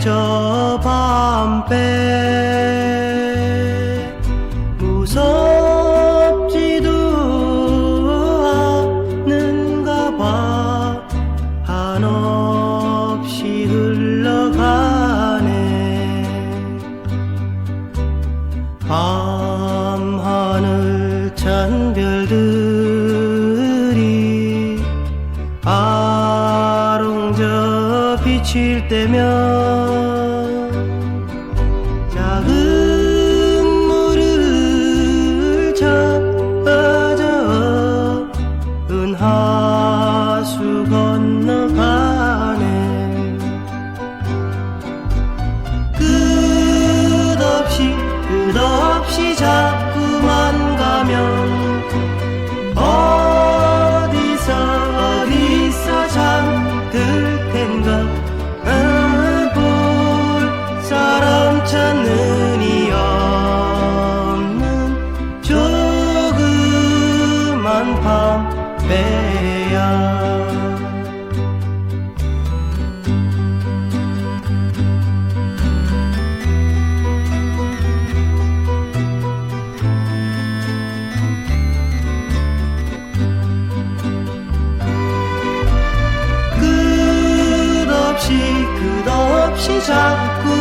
저 밤배 무섭지도 않는가 봐. 한없이 흘러가네. 밤하늘 찬 별들이 아롱저 비칠 때면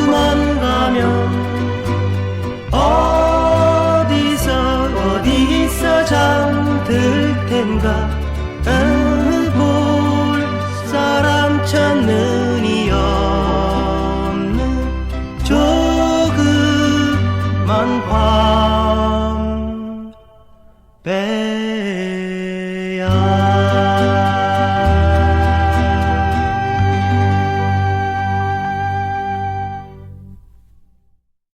만 가면 어디서 어디서 잠들 텐가?